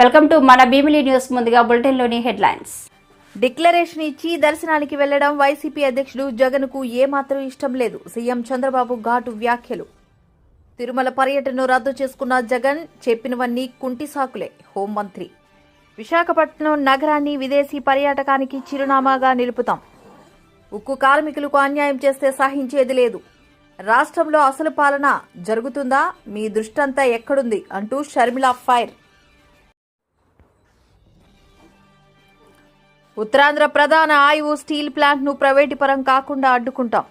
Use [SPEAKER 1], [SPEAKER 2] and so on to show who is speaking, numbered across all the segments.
[SPEAKER 1] Welcome to మన Bheemili news ముందుగా బులెటిన్లోని headlines.
[SPEAKER 2] Declaration ఇచ్చి దర్శనానికి వెళ్ళడం వైసీపీ అధ్యక్షుడు జగన్కు ఏమాత్రం ఇష్టం లేదు. సీఎం చంద్రబాబు ఘాటు వ్యాఖ్యలు. తిరుమల పర్యటనను రద్దు చేసుకున్న జగన్ చెప్పినవన్నీ కుంటి సాకులే హోంమంత్రి విశాఖపట్నం నగరాన్ని విదేశీ పర్యాటకానికి చిరునామాగా నిలుపుతాం. ఉక్కు కార్మికులకు అన్యాయం చేస్తే సహించేది లేదు. రాష్ట్రంలో అసలు పాలన జరుగుతుందా? మీ దృష్టంతా ఎక్కడుంది? అంటూ షర్మిల ఫైర్. ఉత్తరాంధ్ర ప్రధాన ఆయువు స్టీల్ ప్లాంట్ను ప్రైవేటు పరం కాకుండా అడ్డుకుంటాం.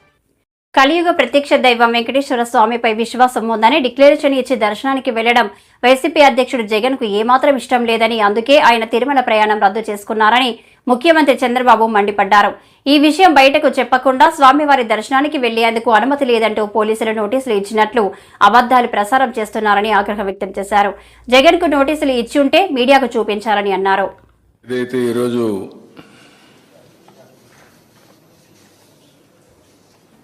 [SPEAKER 1] కలియుగ ప్రత్యక్ష దైవం వెంకటేశ్వర స్వామిపై విశ్వాసం ఉందని డిక్లరేషన్ ఇచ్చి దర్శనానికి వెళ్ళడం వైసీపీ అధ్యక్షుడు జగన్కు ఏమాత్రం ఇష్టం లేదని అందుకే ఆయన తిరుమల ప్రయాణం రద్దు చేసుకున్నారని ముఖ్యమంత్రి చంద్రబాబు మండిపడ్డారు. ఈ విషయం బయటకు చెప్పకుండా స్వామివారి దర్శనానికి వెళ్ళేందుకు అనుమతి లేదంటూ పోలీసులు నోటీసులు ఇచ్చినట్లు అబద్దాలు ప్రసారం చేస్తున్నారని ఆగ్రహం వ్యక్తం చేశారు. జగన్కు నోటీసులు ఇచ్చుంటే మీడియాకు చూపించాలని అన్నారు
[SPEAKER 3] ఇదైతే ఈరోజు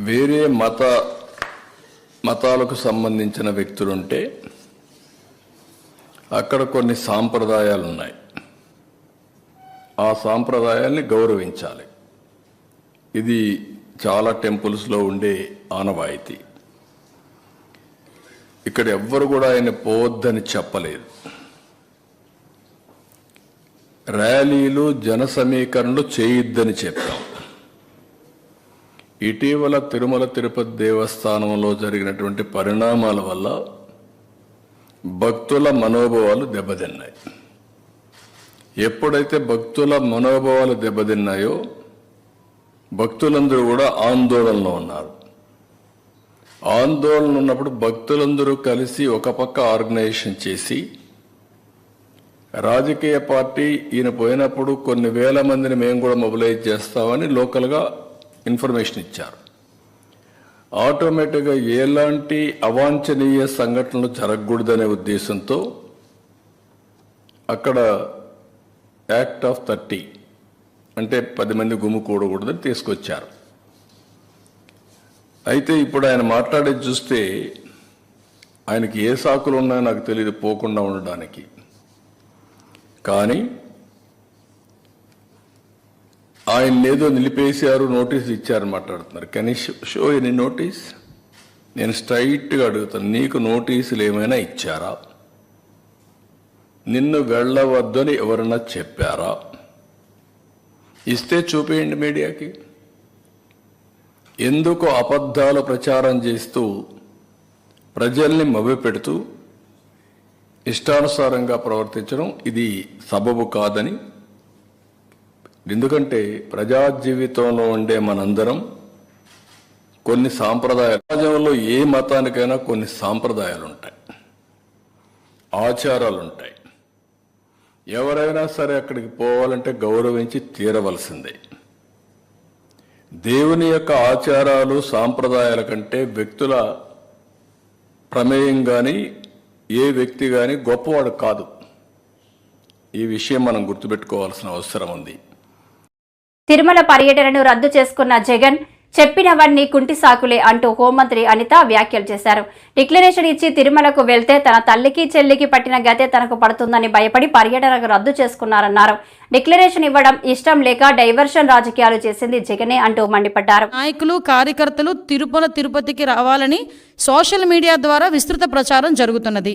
[SPEAKER 3] వేరే మత మతాలకు సంబంధించిన వ్యక్తులుంటే అక్కడ కొన్ని సాంప్రదాయాలు ఉన్నాయి ఆ సాంప్రదాయాల్ని గౌరవించాలి. ఇది చాలా టెంపుల్స్లో ఉండే ఆనవాయితీ. ఇక్కడ ఎవ్వరు కూడా ఆయన పోవద్దని చెప్పలేదు. ర్యాలీలు జన సమీకరణలు చేయొద్దని చెప్పాం. ఇటీవల తిరుమల తిరుపతి దేవస్థానంలో జరిగినటువంటి పరిణామాల వల్ల భక్తుల మనోభావాలు దెబ్బతిన్నాయి. ఎప్పుడైతే భక్తుల మనోభావాలు దెబ్బతిన్నాయో భక్తులందరూ కూడా ఆందోళనలో ఉన్నారు. ఆందోళన ఉన్నప్పుడు భక్తులందరూ కలిసి ఒక పక్క ఆర్గనైజేషన్ చేసి రాజకీయ పార్టీ ఈయన పోయినప్పుడు కొన్ని వేల మందిని మేము కూడా మొబిలైజ్ చేస్తామని లోకల్గా ఇన్ఫర్మేషన్ ఇచ్చారు. ఆటోమేటిక్గా ఎలాంటి అవాంఛనీయ సంఘటనలు జరగకూడదనే ఉద్దేశంతో అక్కడ యాక్ట్ ఆఫ్ థర్టీ అంటే పది మంది గుమ్ము కూడకూడదని తీసుకొచ్చారు. అయితే ఇప్పుడు ఆయన మాట్లాడేది చూస్తే ఆయనకి ఏ సాకులు ఉన్నాయో నాకు తెలియదు పోకుండా ఉండడానికి. కానీ ఆయన ఏదో నిలిపేశారు నోటీస్ ఇచ్చారని మాట్లాడుతున్నారు. కానీ షో ఎనీ నోటీస్ నేను స్ట్రైట్గా అడుగుతాను. నీకు నోటీసులు ఏమైనా ఇచ్చారా? నిన్ను వెళ్ళవద్దని ఎవరన్నా చెప్పారా? ఇస్తే చూపేయండి మీడియాకి. ఎందుకు అబద్ధాలు ప్రచారం చేస్తూ ప్రజల్ని మభ్యపెడుతూ ఇష్టానుసారంగా ప్రవర్తించడం? ఇది సబబు కాదని ఎందుకంటే ప్రజా జీవితంలో ఉండే మనందరం కొన్ని సాంప్రదాయాలు సమాజంలో ఏ మతానికైనా కొన్ని సాంప్రదాయాలు ఉంటాయి ఆచారాలు ఉంటాయి ఎవరైనా సరే అక్కడికి పోవాలంటే గౌరవించి తీరవలసిందే. దేవుని యొక్క ఆచారాలు సాంప్రదాయాల కంటే వ్యక్తుల ప్రమేయం కానీ ఏ వ్యక్తి కానీ గొప్పవాడు కాదు. ఈ విషయం మనం గుర్తుపెట్టుకోవాల్సిన అవసరం ఉంది.
[SPEAKER 1] తిరుమల పర్యటనను రద్దు చేసుకున్న జగన్ చెప్పినవన్నీ కుంటి సాకులే అంటూ హోంమంత్రి అనిత వ్యాఖ్యలు చేశారు. డిక్లరేషన్ ఇచ్చి తిరుమలకు వెళ్తే తన తల్లికి చెల్లికి పట్టిన గతే తనకు పడుతుందని భయపడి పర్యటనకు రద్దు చేసుకున్నారన్నారు. డిక్లరేషన్ ఇవ్వడం ఇష్టం లేక డైవర్షన్ రాజకీయాలు చేసింది జగనే అంటూ మండిపడ్డారు.
[SPEAKER 4] నాయకులు కార్యకర్తలు తిరుమల తిరుపతికి రావాలని సోషల్ మీడియా ద్వారా విస్తృత ప్రచారం జరుగుతున్నది.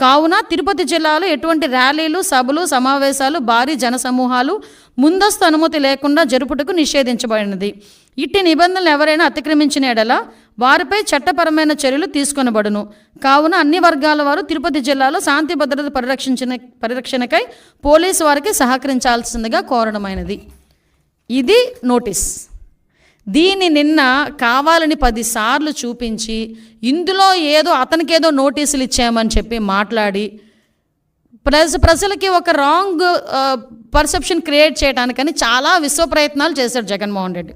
[SPEAKER 4] కావున తిరుపతి జిల్లాలో ఎటువంటి ర్యాలీలు సభలు సమావేశాలు భారీ జనసమూహాలు ముందస్తు అనుమతి లేకుండా జరుపుటకు నిషేధించబడినది. ఇట్టి నిబంధనలు ఎవరైనా అతిక్రమించిన ఎడల వారిపై చట్టపరమైన చర్యలు తీసుకొనబడును. కావున అన్ని వర్గాల వారు తిరుపతి జిల్లాలో శాంతి భద్రత పరిరక్షించిన పరిరక్షణకై పోలీసు వారికి సహకరించాల్సిందిగా కోరడమైనది. ఇది నోటీస్. దీన్ని నిన్న కావాలని పదిసార్లు చూపించి ఇందులో ఏదో అతనికేదో నోటీసులు ఇచ్చామని చెప్పి మాట్లాడి ప్రజ ప్రజలకి ఒక రాంగ్ పర్సెప్షన్ క్రియేట్ చేయడానికని చాలా విశ్వ ప్రయత్నాలు చేశాడు జగన్మోహన్ రెడ్డి.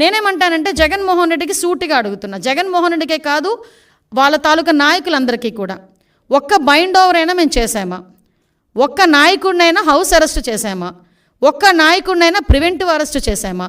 [SPEAKER 4] నేనేమంటానంటే జగన్మోహన్ రెడ్డికి సూటిగా అడుగుతున్నా. జగన్మోహన్ రెడ్డికే కాదు వాళ్ళ తాలూకా నాయకులందరికీ కూడా. ఒక్క బైండ్ ఓవర్ అయినా మేము చేసామా ఒక్క నాయకుడినైనా హౌస్ అరెస్ట్ చేశామా? ఒక్క నాయకుడినైనా ప్రివెంటివ్ అరెస్ట్ చేశామా?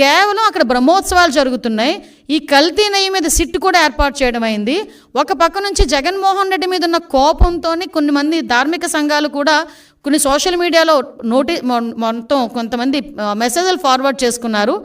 [SPEAKER 4] కేవలం అక్కడ బ్రహ్మోత్సవాలు జరుగుతున్నాయి. ఈ కల్తీ నెయ్యి మీద సిట్ కూడా ఏర్పాటు చేయడం అయింది. ఒక పక్క నుంచి జగన్మోహన్ రెడ్డి మీద ఉన్న కోపంతో కొన్ని మంది ధార్మిక సంఘాలు కూడా కొన్ని సోషల్ మీడియాలో నోటీ మొ- మొత్తం కొంతమంది మెసేజ్లు ఫార్వర్డ్ చేసుకున్నారు.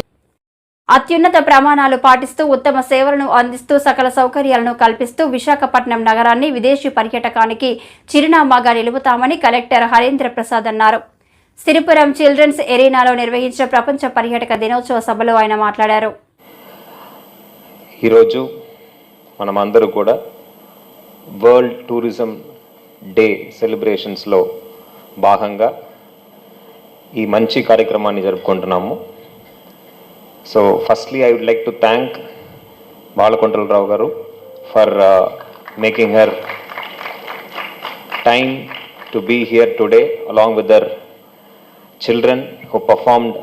[SPEAKER 1] అత్యున్నత ప్రమాణాలు పాటిస్తూ ఉత్తమ సేవలను అందిస్తూ సకల సౌకర్యాలను కల్పిస్తూ విశాఖపట్నం నగరాన్ని విదేశీ పర్యాటకానికి చిరునామాగా నిలుపుతామని కలెక్టర్ హరేంద్ర ప్రసాద్ అన్నారు. సిరిపురం చిల్డ్రన్స్ ఎరీనాలో నిర్వహించిన ప్రపంచ పర్యాటక దినోత్సవ సభలో ఆయన మాట్లాడారు.
[SPEAKER 5] ఈరోజు మనమందరూ కూడా వరల్డ్ టూరిజం డే సెలబ్రేషన్స్లో భాగంగా ఈ మంచి కార్యక్రమాన్ని జరుపుకుంటున్నాము. So firstly I would like to thank Balakontalarao garu for making her time to be here today along with their children who performed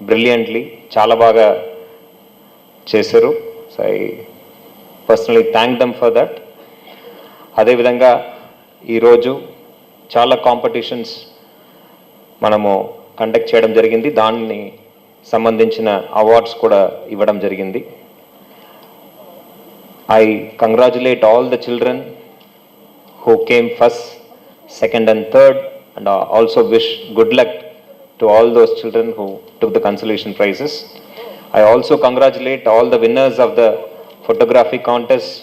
[SPEAKER 5] brilliantly చాలా బాగా చేశారు so I personally thank them for that అదేవిధంగా ఈరోజు చాలా competitions మనము conduct చేయడం జరిగింది దాన్ని సంబంధించిన అవార్డ్స్ కూడా ఇవ్వడం జరిగింది. I congratulate all the children who came first second and third and also wish good luck to all those children who to the consolation prizes I also congratulate all the winners of the photography contest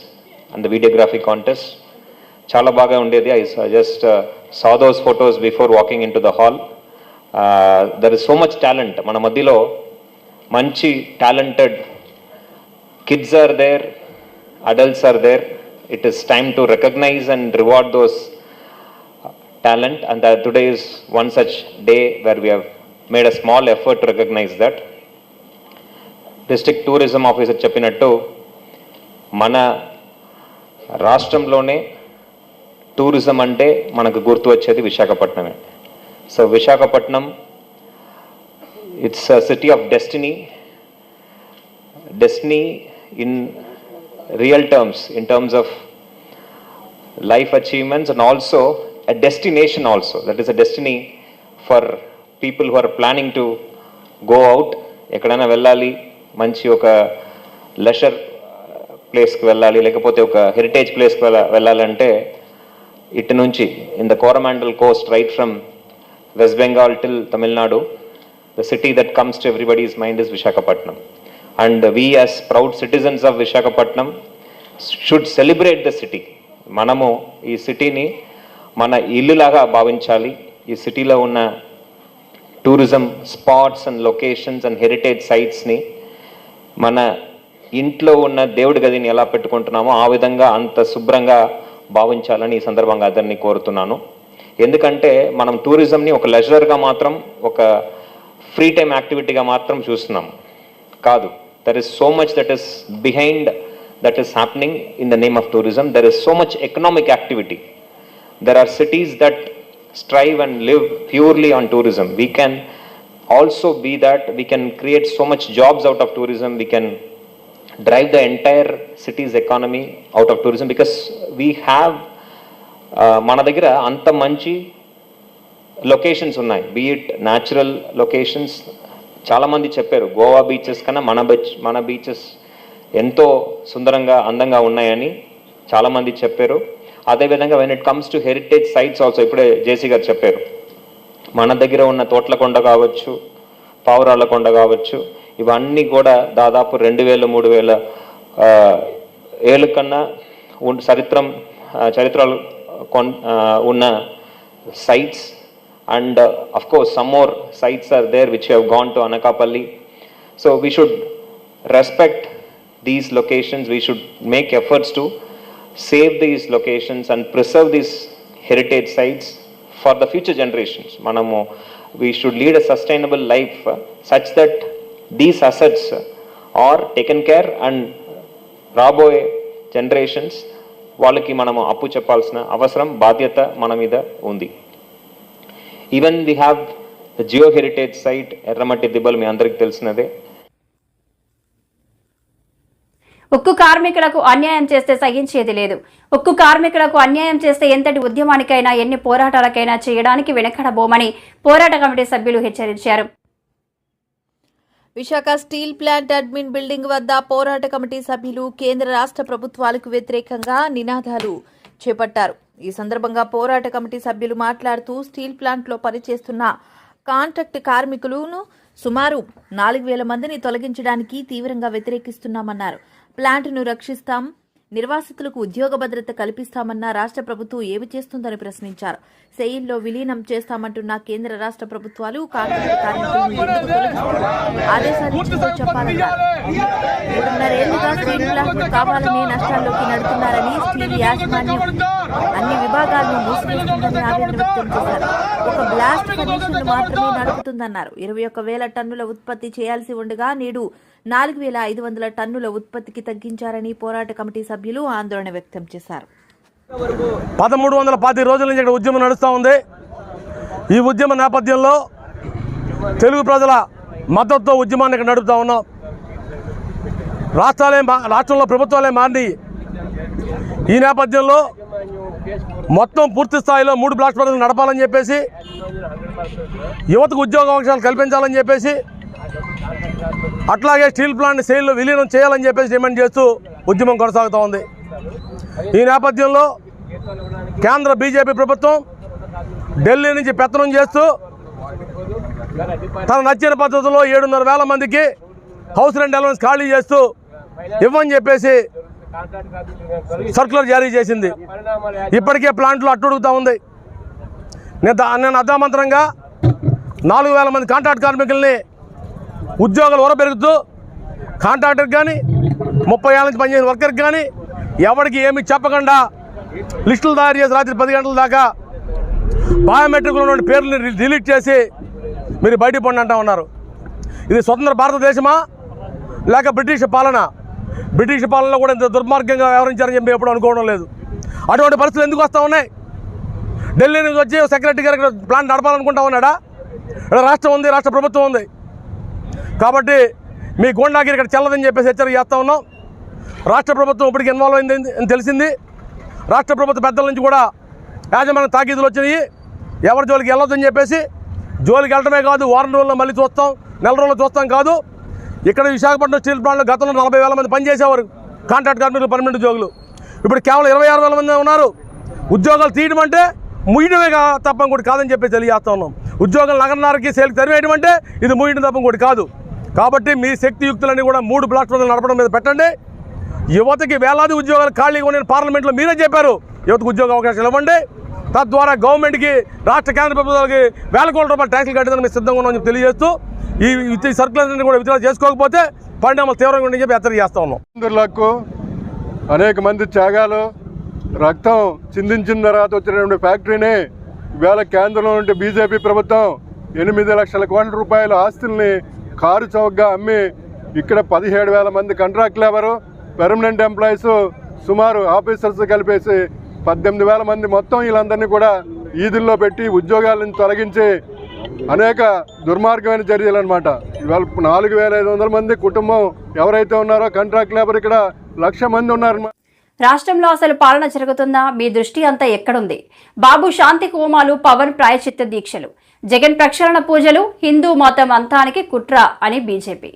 [SPEAKER 5] and the videography contest చాలా బాగా ఉండేది. I just saw those photos before walking in the hall there is so much talent మన మధ్యలో మంచి talented kids are there adults are there it is time to recognize and reward those talent and the today is one such day where we have made a small effort recognize that district tourism officer చెప్పినట్టు మన రాష్ట్రంలోనే tourism అంటే మనకు గుర్తు వచ్చేది విశాఖపట్నమే. So Visakhapatnam it's a city of destiny destiny in real terms in terms of life achievements and also a destination also. That is a destiny for people who are planning to go out. ఎక్కడైనా వెళ్ళాలి మంచి ఒక లెషర్ ప్లేస్కి వెళ్ళాలి లేకపోతే ఒక heritage ప్లేస్కి వెళ్ళ వెళ్ళాలంటే ఇటు నుంచి in the Coromandel coast right from West Bengal till Tamil Nadu the city that comes to everybody's mind is Visakhapatnam and we as proud citizens of Visakhapatnam should celebrate the city మనము ఈ సిటీని మన ఇల్లులాగా భావించాలి. ఈ సిటీలో ఉన్న tourism spots and locations and heritage సైట్స్ని మన ఇంట్లో ఉన్న దేవుడి గదిని ఎలా పెట్టుకుంటున్నామో ఆ విధంగా అంత శుభ్రంగా భావించాలని ఈ సందర్భంగా అందరినీ కోరుతున్నాను. ఎందుకంటే మనం టూరిజంని ఒక లెజరర్గా మాత్రం ఒక ఫ్రీ టైం యాక్టివిటీగా మాత్రం చూస్తున్నాం. కాదు there is so much that is behind that is happening in the name of tourism there is so much economic activity there are cities that strive and live purely on tourism we can also be that we can create so much jobs out of tourism we can drive the entire cities economy out of tourism because we have మన దగ్గర అంత మంచి locations ఉన్నాయి. బీఇట్ natural locations చాలామంది చెప్పారు Goa beaches కన్నా మన beach మన బీచెస్ ఎంతో సుందరంగా అందంగా ఉన్నాయని చాలామంది చెప్పారు. అదేవిధంగా when it comes to heritage sites also ఇప్పుడే జేసీ గారు చెప్పారు. మన దగ్గర ఉన్న తోట్లకొండ కావచ్చు పావురాళ్ళకొండ కావచ్చు ఇవన్నీ కూడా దాదాపు రెండు వేల మూడు వేల ఏళ్ళ కన్నా చరిత్రం చరిత్రలు con, uh, una sites and uh, of course some more sites are there which have gone to Anakapalli. So we should respect these locations, we should make efforts to save these locations and preserve these heritage sites for the future generations. Manamo, we should lead a sustainable life uh, such that these assets uh, are taken care and uh, Raboy generations వాళ్ళకి మనము అప్పు చెప్పాల్సిన అవసరం బాధ్యత మన మీద ఉంది. Even we have the geo heritage site Erramatti Dibbalu మీ అందరికి తెలిసినదే.
[SPEAKER 1] ఉక్కు కార్మికులకు అన్యాయం చేస్తే సహించేది లేదు. ఉక్కు కార్మికులకు అన్యాయం చేస్తే ఎంతటి ఉద్యమానికైనా ఎన్ని పోరాటాలకైనా చేయడానికి వెనకడబోమని పోరాట కమిటీ సభ్యులు హెచ్చరించారు.
[SPEAKER 2] Visakha steel plant admin building వద్ద పోరాట కమిటీ సభ్యులు కేంద్ర రాష్ట్ర ప్రభుత్వాలకు వ్యతిరేకంగా నినాదాలు చేపట్టారు. ఈ సందర్భంగా పోరాట కమిటీ సభ్యులు మాట్లాడుతూ స్టీల్ ప్లాంట్లో పనిచేస్తున్న కాంట్రాక్ట్ కార్మికులను సుమారు నాలుగు వేల మందిని తొలగించడానికి తీవ్రంగా వ్యతిరేకిస్తున్నామన్నారు. ప్లాంట్ను రక్షిస్తాం నిర్వాసితులకు ఉద్యోగ భద్రత కల్పిస్తామన్న రాష్ట్ర ప్రభుత్వం ఏమి చేస్తుందని ప్రశ్నించారు. సెయిల్లో విలీనం చేస్తామంటున్న కేంద్ర రాష్ట్ర ప్రభుత్వాలు కాంట్రాక్ట్ కార్మికులను ఆదేశాలు చెప్పాలన్నారు మూడున్నరేళ్ళుగా స్టీల్ నష్టాల్లోకి నడుతున్నారని స్టీల్ యాజమాన్యం అన్ని విభాగాలను మూసివేస్తుందని ఆవేదన వ్యక్తం చేశారు. ఒక బ్లాస్ట్ కనీసం మాత్రమే నడుపుతుందన్నారు. ఇరవై ఒక్క వేల టన్నుల ఉత్పత్తి చేయాల్సి ఉండగా నేడు నాలుగు వేల ఐదు వందల టన్నుల ఉత్పత్తికి తగ్గించారని పోరాట కమిటీ సభ్యులు ఆందోళన వ్యక్తం చేశారు.
[SPEAKER 6] పదమూడు వందల పాతి రోజుల నుంచి ఇక్కడ ఉద్యమం నడుస్తూ ఉంది. ఈ ఉద్యమ నేపథ్యంలో తెలుగు ప్రజల మద్దతుతో ఉద్యమాన్ని ఇక్కడ నడుపుతా ఉన్నాం. రాష్ట్రాలే మా రాష్ట్రంలో ప్రభుత్వాలే మారి ఈ నేపథ్యంలో మొత్తం పూర్తి స్థాయిలో మూడు బ్లాస్ట్ పనులు నడపాలని చెప్పేసి యువతకు ఉద్యోగ అవకాశాలు కల్పించాలని చెప్పేసి అట్లాగే స్టీల్ ప్లాంట్ సేల్లో విలీనం చేయాలని చెప్పేసి డిమాండ్ చేస్తూ ఉద్యమం కొనసాగుతూ ఉంది. ఈ నేపథ్యంలో కేంద్ర బీజేపీ ప్రభుత్వం ఢిల్లీ నుంచి పెత్తనం చేస్తూ తన నచ్చిన పద్ధతిలో ఏడున్నర వేల మందికి హౌస్ రెంట్ అలవెన్స్ ఖాళీ చేస్తూ ఇవ్వని చెప్పేసి సర్కులర్ జారీ చేసింది. ఇప్పటికే ప్లాంట్లో అట్టుడుగుతూ ఉంది. నేను నేను అర్ధమంతరంగా నాలుగు వేల మంది కాంట్రాక్ట్ కార్మికుల్ని ఉద్యోగాలు ఊరబెరుగుతూ కాంట్రాక్టర్కి కానీ ముప్పై ఏళ్ళ నుంచి పనిచేసిన వర్కర్కి కానీ ఎవరికి ఏమి చెప్పకుండా లిస్టులు తయారు చేసి రాత్రి పది గంటల దాకా బయోమెట్రిక్లో ఉన్న పేర్లని డిలీట్ చేసి మీరు బయటికి పండి అంటా ఉన్నారు. ఇది స్వతంత్ర భారతదేశమా? లేక బ్రిటిష్ పాలన? బ్రిటిష్ పాలనలో కూడా ఇంత దుర్మార్గంగా వ్యవహరించారని చెప్పి ఎప్పుడు అనుకోవడం లేదు. అటువంటి పరిస్థితులు ఎందుకు వస్తూ ఉన్నాయి? ఢిల్లీ నుంచి వచ్చి సెక్రటరీ గారు ఇక్కడ ప్లాన్ నడపాలనుకుంటా ఉన్నాడా? ఇక్కడ రాష్ట్రం ఉంది రాష్ట్ర ప్రభుత్వం ఉంది. కాబట్టి మీ గోండాగిరి ఇక్కడ చెల్లదని చెప్పేసి హెచ్చరిక చేస్తూ ఉన్నాం. రాష్ట్ర ప్రభుత్వం ఇప్పటికి ఇన్వాల్వ్ అయింది అని తెలిసింది. రాష్ట్ర ప్రభుత్వ పెద్దల నుంచి కూడా యాజమాన్య తాకీదులు వచ్చినాయి. ఎవరి జోలికి వెళ్ళొద్దని చెప్పేసి జోలికి వెళ్ళడమే కాదు వారం రోజుల్లో మళ్ళీ చూస్తాం నెల రోజులు చూస్తాం కాదు. ఇక్కడ విశాఖపట్నం స్టీల్ ప్లాంట్లో గతంలో నలభై వేల మంది పనిచేసేవారు కాంట్రాక్ట్ కార్మికులు పర్మనెంట్ ఉద్యోగులు. ఇప్పుడు కేవలం ఇరవై ఆరు వేల మంది ఉన్నారు. ఉద్యోగాలు తీయడం అంటే ముయ్యడమే తప్పం తప్ప కాదని చెప్పి తెలియజేస్తా ఉన్నాం. ఉద్యోగాలు నగరన్నరకి సేల్కి తరివేయడం అంటే ఇది ముయ్యడం తప్ప కూడా కాదు. కాబట్టి మీ శక్తియుక్తులన్నీ కూడా మూడు ప్లాట్ఫామ్లు నడపడం మీద పెట్టండి. యువతకి వేలాది ఉద్యోగాలు ఖాళీగా ఉన్న పార్లమెంట్లో మీరే చెప్పారు. యువతకు ఉద్యోగ అవకాశాలు ఇవ్వండి. తద్వారా గవర్నమెంట్కి రాష్ట్ర కేంద్ర ప్రభుత్వాలకి వేల కోట్ల రూపాయలు ట్యాక్సులు కట్టేదని మేము సిద్ధంగా ఉన్నామని తెలియజేస్తూ ఈ ఈ సర్కులర్ని కూడా విత్డ్రా చేసుకోకపోతే పరిణామాలు తీవ్రంగా ఉండని చెప్పి హెచ్చరిక చేస్తా ఉన్నాం.
[SPEAKER 7] అనేక మంది త్యాగాలు రక్తం చిందించిన తర్వాత వచ్చినటువంటి ఫ్యాక్టరీని ఇవాళ కేంద్రంలో ఉంటే బీజేపీ ప్రభుత్వం ఎనిమిది లక్షల కోట్ల రూపాయల ఆస్తుల్ని కారు చౌకగా అమ్మి ఇక్కడ పదిహేడు వేల మంది కంట్రాక్ట్ లేబరు పెర్మనెంట్ ఎంప్లాయీస్ సుమారు ఆఫీసర్స్ కలిపేసి పద్దెనిమిది వేల మంది మొత్తం వీళ్ళందరినీ కూడా ఈదుల్లో పెట్టి ఉద్యోగాలను తొలగించి అనేక దుర్మార్గమైన చర్యలు అనమాట ఇవాళ నాలుగు వేల ఐదు వందల మంది కుటుంబం ఎవరైతే ఉన్నారో కాంట్రాక్ట్ లేబర్ ఇక్కడ లక్ష మంది ఉన్నారు
[SPEAKER 1] రాష్ట్రంలో అసలు పాలన జరుగుతుందా? మీ దృష్టి అంతా ఎక్కడుంది? బాబు శాంతి హోమాలు పవన్ ప్రాయచిత్త దీక్షలు. జగన్ ప్రక్షాళన పూజలు హిందూ మతం అంతానికి కుట్ర అని బీజేపీ.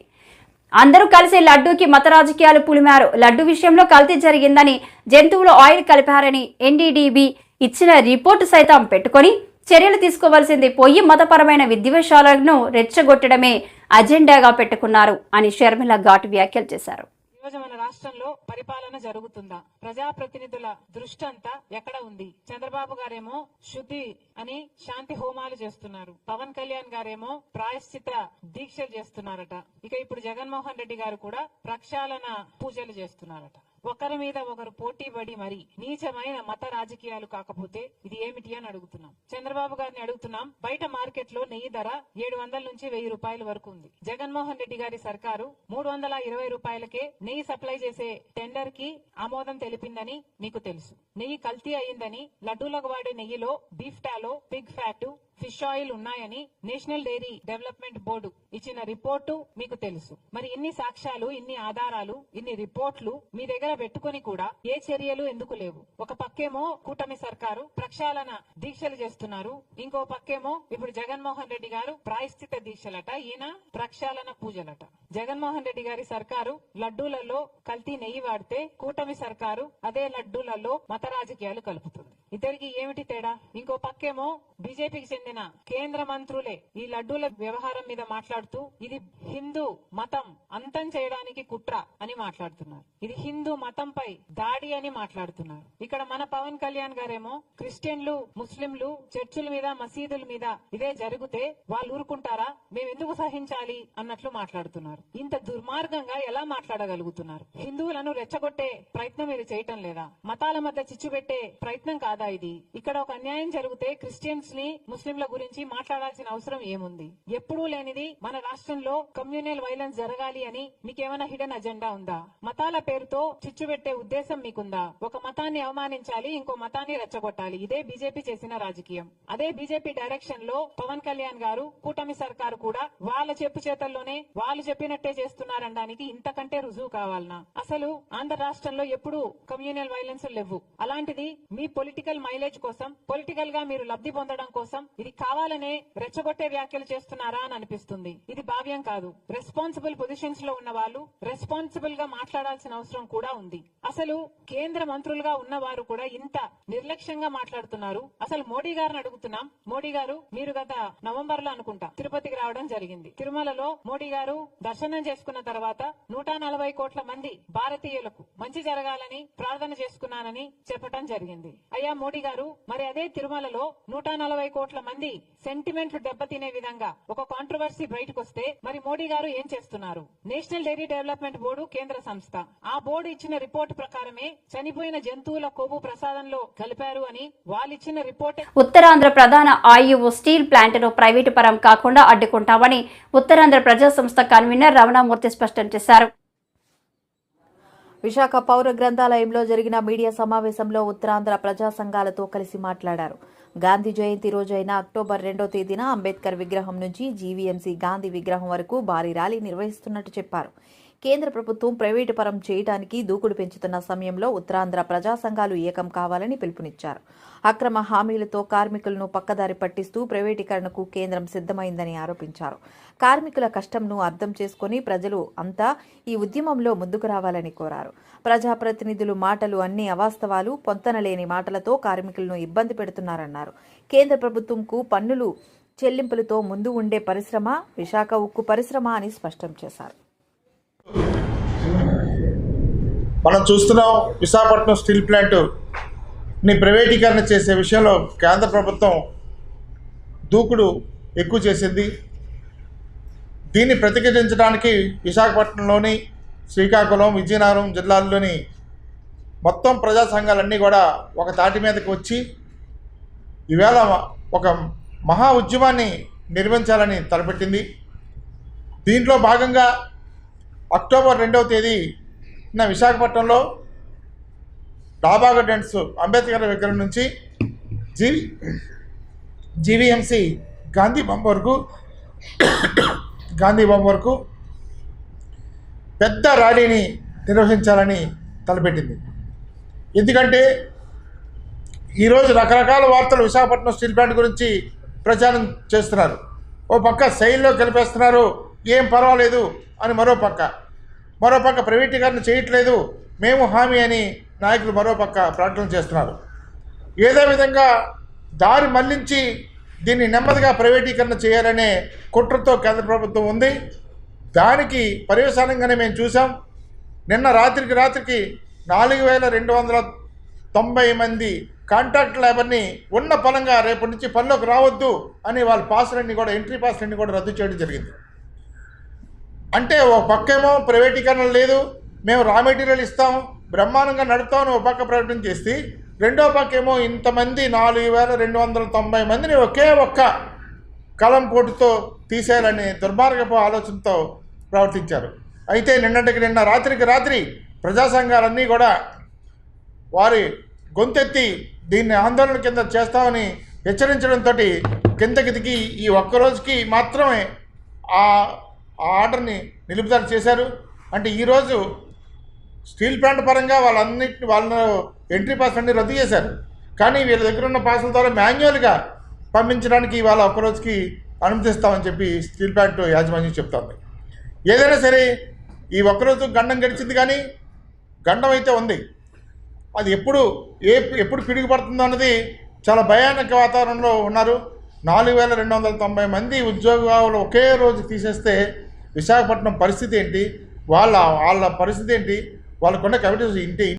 [SPEAKER 1] అందరూ కలిసి లడ్డూకి మత రాజకీయాలు పులిమారు. లడ్డు విషయంలో కల్తీ జరిగిందని జంతువులు ఆయిల్ కలిపారని ఎన్డీడీబీ ఇచ్చిన రిపోర్టు సైతం పెట్టుకొని చర్యలు తీసుకోవాల్సింది పోయి మతపరమైన విద్వేషాలను రెచ్చగొట్టడమే అజెండాగా పెట్టుకున్నారు అని షర్మిల ఘాటు వ్యాఖ్యలు చేశారు.
[SPEAKER 8] ఈరోజు మన రాష్ట్రంలో పరిపాలన జరుగుతుందా? ప్రజాప్రతినిధుల దృష్టి అంతా ఎక్కడ ఉంది? చంద్రబాబు గారేమో శుద్ధి అని శాంతి హోమాలు చేస్తున్నారు. పవన్ కళ్యాణ్ గారేమో ప్రాయశ్చిత దీక్షలు చేస్తున్నారట. ఇక ఇప్పుడు జగన్మోహన్ రెడ్డి గారు కూడా ప్రక్షాళన పూజలు చేస్తున్నారట. ఒకరి మీద ఒకరు పోటీ పడి మరి నీచమైన మత రాజకీయాలు కాకపోతే ఇది ఏమిటి అని అడుగుతున్నాం. చంద్రబాబు గారిని అడుగుతున్నాం బయట మార్కెట్లో నెయ్యి ధర ఏడు వందల నుంచి వెయ్యి రూపాయల వరకు ఉంది. జగన్మోహన్ రెడ్డి గారి సర్కారు మూడు వందల ఇరవై రూపాయలకే నెయ్యి సప్లై చేసే టెండర్కి ఆమోదం తెలిపిందని మీకు తెలుసు. నెయ్యి కల్తీ అయిందని లడ్డూలకు వాడే నెయ్యిలో beef tallow pig fat fish oil ఉన్నాయని నేషనల్ డైరీ డెవలప్మెంట్ బోర్డు ఇచ్చిన రిపోర్టు మీకు తెలుసు. మరి ఇన్ని సాక్ష్యాలు ఇన్ని ఆధారాలు ఇన్ని రిపోర్ట్లు మీ దగ్గర పెట్టుకొని కూడా ఏ చర్యలు ఎందుకు లేవు? ఒక పక్కేమో కూటమి సర్కారు ప్రక్షాళన దీక్షలు చేస్తున్నారు. ఇంకో పక్కేమో ఇప్పుడు జగన్మోహన్ రెడ్డి గారు ప్రాయశ్చిత దీక్షలట ఈయన ప్రక్షాళన పూజలట. జగన్మోహన్ రెడ్డి గారి సర్కారు లడ్డూలలో కల్తీ నెయ్యి వాడితే కూటమి సర్కారు అదే లడ్డూలలో మత రాజకీయాలు కలుపుతుంది. ఇద్దరికి ఏమిటి తేడా? ఇంకో పక్కేమో బీజేపీకి చెందిన కేంద్ర మంత్రులే ఈ లడ్డూల వ్యవహారం మీద మాట్లాడుతూ ఇది హిందూ మతం అంతం చేయడానికి కుట్ర అని మాట్లాడుతున్నారు. ఇది హిందూ మతంపై దాడి అని మాట్లాడుతున్నారు. ఇక్కడ మన పవన్ కళ్యాణ్ గారేమో క్రిస్టియన్లు ముస్లింలు చర్చిల మీద మసీదుల మీద ఇదే జరిగితే వాళ్ళు ఊరుకుంటారా? మేము ఎందుకు సహించాలి? అన్నట్లు మాట్లాడుతున్నారు. ఇంత దుర్మార్గంగా ఎలా మాట్లాడగలుగుతున్నారు? హిందువులను రెచ్చగొట్టే ప్రయత్నం మీరు చేయటం లేదా? మతాల మధ్య చిచ్చు పెట్టే ప్రయత్నం కాదా? ఇది. ఇక్కడ ఒక అన్యాయం జరిగితే క్రిస్టియన్స్ని ముస్లింల గురించి మాట్లాడాల్సిన అవసరం ఏముంది? ఎప్పుడూ లేనిది మన రాష్ట్రంలో కమ్యూనల్ వైలెన్స్ జరగాలి అని మీకేమైనా హిడెన్ అజెండా ఉందా? మతాల పేరుతో చిచ్చు పెట్టే ఉద్దేశం మీకుందా? ఒక మతాన్ని అవమానించాలి ఇంకో మతాన్ని రెచ్చగొట్టాలి. ఇదే బీజేపీ చేసిన రాజకీయం. అదే బీజేపీ డైరెక్షన్లో పవన్ కళ్యాణ్ గారు కూటమి సర్కారు కూడా వాళ్ళ చెప్పు చేతల్లోనే వాళ్ళు చెప్పినట్టే చేస్తున్నారనడానికి ఇంతకంటే రుజువు కావాలనా? అసలు ఆంధ్ర రాష్ట్రంలో ఎప్పుడు కమ్యూనల్ వైలెన్స్ లేవు. అలాంటిది మీ పొలిటికల్ మైలేజ్ కోసం పొలిటికల్గా మీరు లబ్ధి పొందడం కోసం ఇది కావాలనే రెచ్చగొట్టే వ్యాఖ్యలు చేస్తున్నారా అని అనిపిస్తుంది. ఇది భావ్యం కాదు. రెస్పాన్సిబుల్ పొజిషన్స్లో ఉన్న వాళ్ళు రెస్పాన్సిబుల్గా మాట్లాడాల్సిన అవసరం కూడా ఉంది. అసలు కేంద్ర మంత్రులుగా ఉన్న వారు కూడా ఇంత నిర్లక్ష్యంగా మాట్లాడుతున్నారు. అసలు మోడీ గారిని అడుగుతున్నాం. మోడీ గారు మీరు గత నవంబర్లో అనుకుంటా తిరుపతికి రావడం జరిగింది. తిరుమలలో మోడీ గారు దర్శనం చేసుకున్న తర్వాత నూట నలభై కోట్ల మంది భారతీయులకు మంచి జరగాలని ప్రార్థన చేసుకున్నానని చెప్పడం జరిగింది. అయ్యా మోడీ గారు మరి అదే తిరుమలలో నూట నలభై కోట్ల మంది సెంటిమెంట్లు దెబ్బతినే విధంగా ఒక కాంట్రవర్సీ బయటకు వస్తే మరి మోడీ గారు ఏం చేస్తున్నారు? నేషనల్ డైరీ డెవలప్మెంట్ బోర్డు కేంద్ర సంస్థ. ఆ బోర్డు ఇచ్చిన రిపోర్ట్ ప్రకారమే చనిపోయిన జంతువుల కొవ్వు ప్రసాదంలో కలిపారు అని వాళ్ళు ఇచ్చిన రిపోర్ట్
[SPEAKER 1] ఉత్తరాంధ్ర ప్రధాన ఆయువు స్టీల్ ప్లాంట్ను ప్రైవేటు పరం కాకుండా అడ్డుకుంటామని ఉత్తరాంధ్ర ప్రజా సంస్థ కన్వీనర్ రమణామూర్తి స్పష్టం చేశారు.
[SPEAKER 2] విశాఖ పౌర గ్రంథాలయంలో జరిగిన మీడియా సమావేశంలో ఉత్తరాంధ్ర ప్రజా సంఘాలతో కలిసి మాట్లాడారు. గాంధీ జయంతి రోజైన అక్టోబర్ రెండో తేదీన అంబేద్కర్ విగ్రహం నుంచి జీవీఎంసీ గాంధీ విగ్రహం వరకు భారీ ర్యాలీ నిర్వహిస్తున్నట్టు చెప్పారు. కేంద్ర ప్రభుత్వం ప్రైవేటు పరం చేయడానికి దూకుడు పెంచుతున్న సమయంలో ఉత్తరాంధ్ర ప్రజా సంఘాలు ఏకం కావాలని పిలుపునిచ్చారు. అక్రమ హామీలతో కార్మికులను పక్కదారి పట్టిస్తూ ప్రైవేటీకరణకు కేంద్రం సిద్ధమైందని ఆరోపించారు. కార్మికుల కష్టంను అర్థం చేసుకుని ప్రజలు అంతా ఈ ఉద్యమంలో ముందుకు రావాలని కోరారు. ప్రజాప్రతినిధులు మాటలు అన్ని అవాస్తవాలు పొంతనలేని మాటలతో కార్మికులను ఇబ్బంది పెడుతున్నారన్నారు. కేంద్ర ప్రభుత్వంకు పన్నులు చెల్లింపులతో ముందు ఉండే పరిశ్రమ విశాఖ ఉక్కు పరిశ్రమ అని స్పష్టం చేశారు.
[SPEAKER 9] మనం చూస్తున్నాం విశాఖపట్నం స్టీల్ ప్లాంట్ని ప్రైవేటీకరణ చేసే విషయంలో కేంద్ర ప్రభుత్వం దూకుడు ఎక్కువ చేసింది. దీన్ని ప్రతిఘటించడానికి విశాఖపట్నంలోని శ్రీకాకుళం విజయనగరం జిల్లాల్లోని మొత్తం ప్రజా సంఘాలన్నీ కూడా ఒక తాటి మీదకి వచ్చి ఈవేళ ఒక మహా ఉద్యమాన్ని నిర్వహించాలని తలపెట్టింది. దీంట్లో భాగంగా అక్టోబర్ రెండవ తేదీ విశాఖపట్నంలో డాబా గార్డెన్స్ అంబేద్కర్ విగ్రహం నుంచి జీవి జీవీఎంసీ గాంధీ బొమ్మ వరకు గాంధీ బొమ్మ వరకు పెద్ద ర్యాలీని నిర్వహించాలని తలపెట్టింది. ఎందుకంటే ఈరోజు రకరకాల వార్తలు విశాఖపట్నం స్టీల్ ప్లాంట్ గురించి ప్రచారం చేస్తున్నారు. ఓ పక్క శైలిలో కలిపేస్తున్నారు. ఏం పర్వాలేదు అని మరో పక్క మరోపక్క ప్రైవేటీకరణ చేయట్లేదు. మేము హామీ అని నాయకులు మరోపక్క ప్రకటన చేస్తున్నారు. ఏదో విధంగా దారి మళ్ళించి దీన్ని నెమ్మదిగా ప్రైవేటీకరణ చేయాలనే కుట్రతో కేంద్ర ప్రభుత్వం ఉంది. దానికి పర్యవసానంగానే మేము చూసాం నిన్న రాత్రికి రాత్రికి నాలుగు వేల రెండు వందల తొంభై మంది కాంట్రాక్ట్ లేబర్ని ఉన్న పలంగా రేపటి నుంచి పనిలోకి రావద్దు అని వాళ్ళ పాసులన్నీ కూడా ఎంట్రీ పాసులన్నీ కూడా రద్దు చేయడం జరిగింది. అంటే ఒక పక్కేమో ప్రైవేటీకరణ లేదు మేము రా మెటీరియల్ ఇస్తాం బ్రహ్మాండంగా నడుపుతామని ఒక పక్క ప్రకటన చేసి రెండో పక్కేమో ఇంతమంది నాలుగు వేల రెండు వందల తొంభై మందిని ఒకే ఒక్క కలం పోటుతో తీసేయాలని దుర్మార్గపు ఆలోచనతో ప్రవర్తించారు. అయితే నిన్నటికి నిన్న రాత్రికి రాత్రి ప్రజా సంఘాలన్నీ కూడా వారి గొంతెత్తి దీన్ని ఆందోళన కింద చేస్తామని హెచ్చరించడంతో కిందకి దిగి ఈ ఒక్క రోజుకి మాత్రమే ఆ ఆ ఆర్డర్ని నిలుపుదల చేశారు. అంటే ఈరోజు స్టీల్ ప్లాంట్ పరంగా వాళ్ళన్నింటిని వాళ్ళ ఎంట్రీ పాస్ అన్ని రద్దు చేశారు. కానీ వీళ్ళ దగ్గర ఉన్న పాసుల ద్వారా మాన్యువల్గా పంపించడానికి ఇవాళ ఒక్క రోజుకి అనుమతిస్తామని చెప్పి స్టీల్ ప్లాంట్ యాజమాన్యం చెప్తోంది. ఏదైనా సరే ఈ ఒక్కరోజు గండం గడిచింది కానీ గండం అయితే ఉంది. అది ఎప్పుడు ఏ ఎప్పుడు పిడుగు పడుతుందో అన్నది చాలా భయానక వాతావరణంలో ఉన్నారు. నాలుగు వేల రెండు వందల తొంభై మంది ఉద్యోగాలు ఒకే రోజు తీసేస్తే విశాఖపట్నం పరిస్థితి ఏంటి? వాళ్ళ వాళ్ళ పరిస్థితి ఏంటి? వాళ్ళకున్న కమిటీ ఇంటి